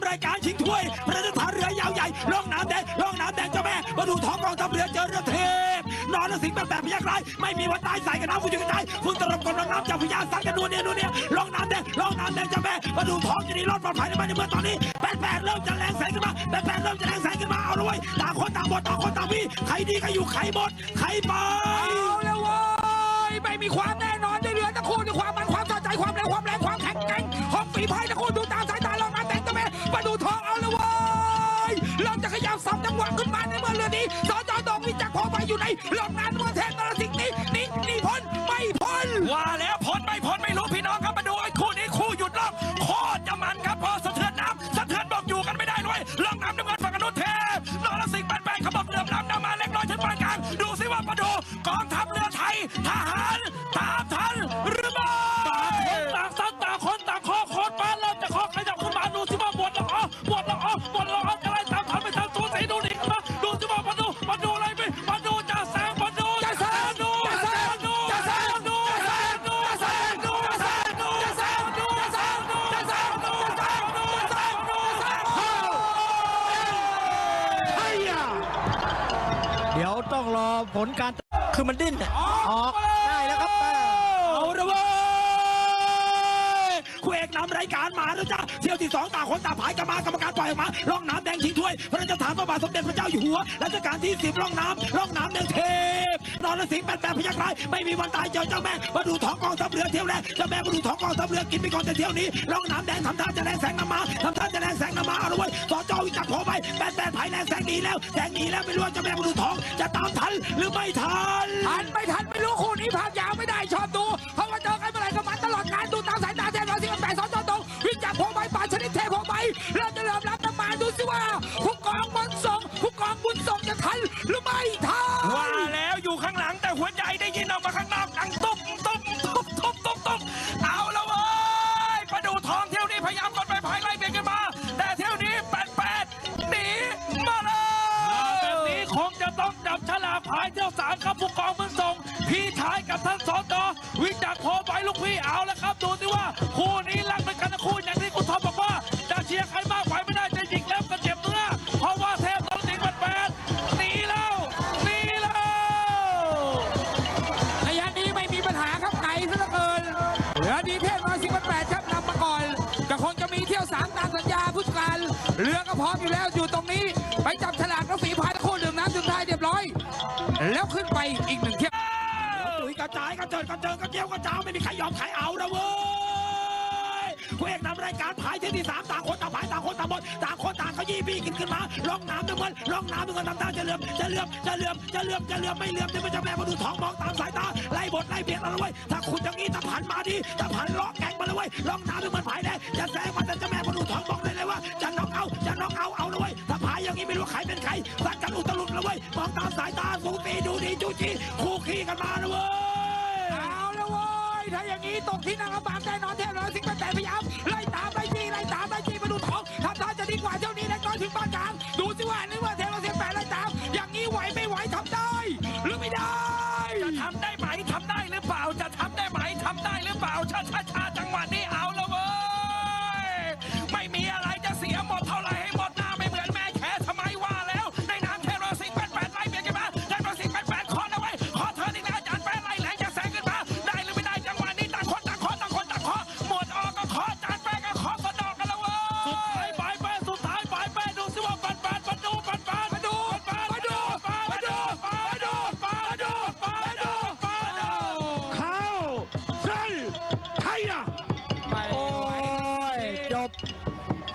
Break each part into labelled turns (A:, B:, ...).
A: ำรายการชิงถ้วยพระราชทานเรือยาวใหญ่ล่องน้ำแดงล่องน้ำแดงเจ้าแม่มาดูท้องกองทัพเรือเจอเรือเทพนอนและสิงแบบแบบพยักร้ายไม่มีวันตายใส่กันน้ำคุณจะกระจายฝุ่นตลบกำลังน้ำจากพญาสังกันนัวเนี่ยนัวเนี่ยล่องน้ำแดงล่องน้ำแดงเจ้าแม่มาดูท้องจะดีรอดปลอดภัยในบ้านในเมืองตอนนี้แปดแปดเริ่มจะแรงแสงขึ้นมาแปดแปดเริ่มจะแรงแสงขึ้นมาเอาเลยต่างคนต่างหมดต่างคนต่างมีใครดีใครอยู่ใครหมดใครไป
B: เอาแล้วเว้ยไม่มีความแน่นอนในเรือตะคู่ในความมันความสะใจความเร็วความแรงความแข็งแกร่งของฝีพาย ทองเอาละวเว้ยเราจะขยับสับจังหวะขึ้นมาในเมื่อเรือนี้สอจดงวิจักรพอไปอยู่ในห
A: ลองนั้นเมื่อ เดี๋ยวต้องรอ
C: ผลการ คือมันดิ้นน่ะออกได้แล้วครับ
A: เอาละเว้ย คู่เอกนำรายการมาแล้วจ้าเที่ยวที่สองต่างคนต่างผายกันมากรรมการปล่อยออกมาล่องน้ำแดงชิงถ้วย พระราชทานพระบาทสมเด็จพระเจ้าอยู่หัวรัชกาลที่สิบล่องน้ำล่องน้ำแดงเทพนรสิงห์แปดแปดพยักร้ายไม่มีวันตายเจอเจ้าแม่มาดูท้องกองทัพเรือเที่ยวแรกเจ้าแม่มาดูท้องกองทัพเรือกินไปก่อนแต่เที่ยวนี้ล่องน้ำแดงทำท่าจะแรงแสงน้ำมาทำท่าจะแรงแสงน้ำมาเอาละเว้ยสอจอวิจักโผล่ไปแปดแปดภายแรงแสงหนีแล้วแสงหนีแล้วไม่รู้ว่าเจ้าแม่มาดูท้องจะตามทันหรือไม่ทัน
B: ทันไม่ทันไม่รู้คู่นี้ภาพยาวไม่ได้ชอบดู ผู้กองบุญส่งผู้กองบุญส่งจะทันหรือไม่ทัน
A: ว่าแล้วอยู่ข้างหลังแต่หัวใจได้ยินออกมาข้างนอกดังตุ๊บตุ๊บตุ๊บตุ๊บตุ๊บตุ๊บเอาละเว้ยมาดูทองเที่ยวนี้พยายามกดไปภายไล่เบียดกันมา แต่เที่ยวนี้แปดแปดหนีมาเลยแบบนี้คงจะต้องจับฉลากภายเที่ยวสามครับผู้กองเมืองส่งพี่ชายกับท่านสอจอวิจักรโพไปลูกพี่เอาล้วครับดูสิว่า สา
B: มตามสัญญาผู้จัดการเรือก็พร้อมอยู่แล้วอยู่ตรงนี้ ไปจับฉลากแล้วฝีพายตะคู่ดื่มน้ำจนท้ายเรียบร้อย แล้วขึ้นไปอีกหนึ่งเที่ยว
A: ตุ๋ยกระจายกระเจิดกระเจิงกระเจียวกระเจ้าไม่มีใครยอมใครเอานะเว้ยคู่เอกนำรายการพายที่ที่สามต่างคนต่างพายต่างคนต่างหมดต่างคนต่างเขายี่บี้กินขึ้นมาล่องน้ำด้วยมันล่องน้ำด้วยกันทำท่าจะเลื่อมจะเลื่อมจะเลื่อมจะเลื่อมจะเลื่อมไม่เลื่อมเดี๋ยวมันจะแม่มาดูท้องมองตามสายตาไล่บทไล่เบียดเราเลยเว้ยถ้าคุณอย่างนี้ถ้าผันมาดีถ้าผันล้อแกงมาเลยเว้ยล่องน้ำด้วยมันพายแดงจะแซงมันจะ มองตามสายตาสูตีดูดีจูจีคู่ขี้กันมานะเว้ย
B: เอาละเว้ยถ้าอย่างนี้ตกที่นั่งลำบากแน่นอนเทพเราสิงห์แต่พยายาม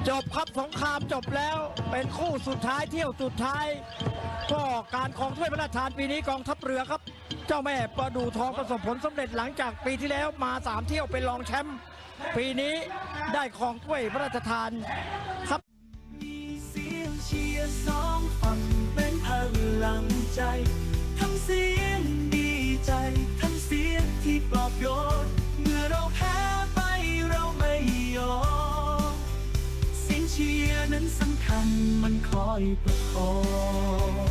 B: จบ
A: ครับสงคราม
C: จบแล้วเป็นคู่สุดท้ายเที่ยวสุดท้าย ก็การครองถ้วยพระราชทานปีนี้กองทัพเรือครับ เจ้าแม่ประดูทองประสบผลสำเร็จหลังจากปีที่แล้วมาสามเที่ยวเป็นรองแชมป์ปีนี้ได้ครองถ้วยพระราชทานครับ
D: มีเสียงเชียร์สองฝั่งเป็นพลังใจ ทั้งเสียงดีใจ ทั้งเสียงที่ปลอบโยน มันคอยประคอง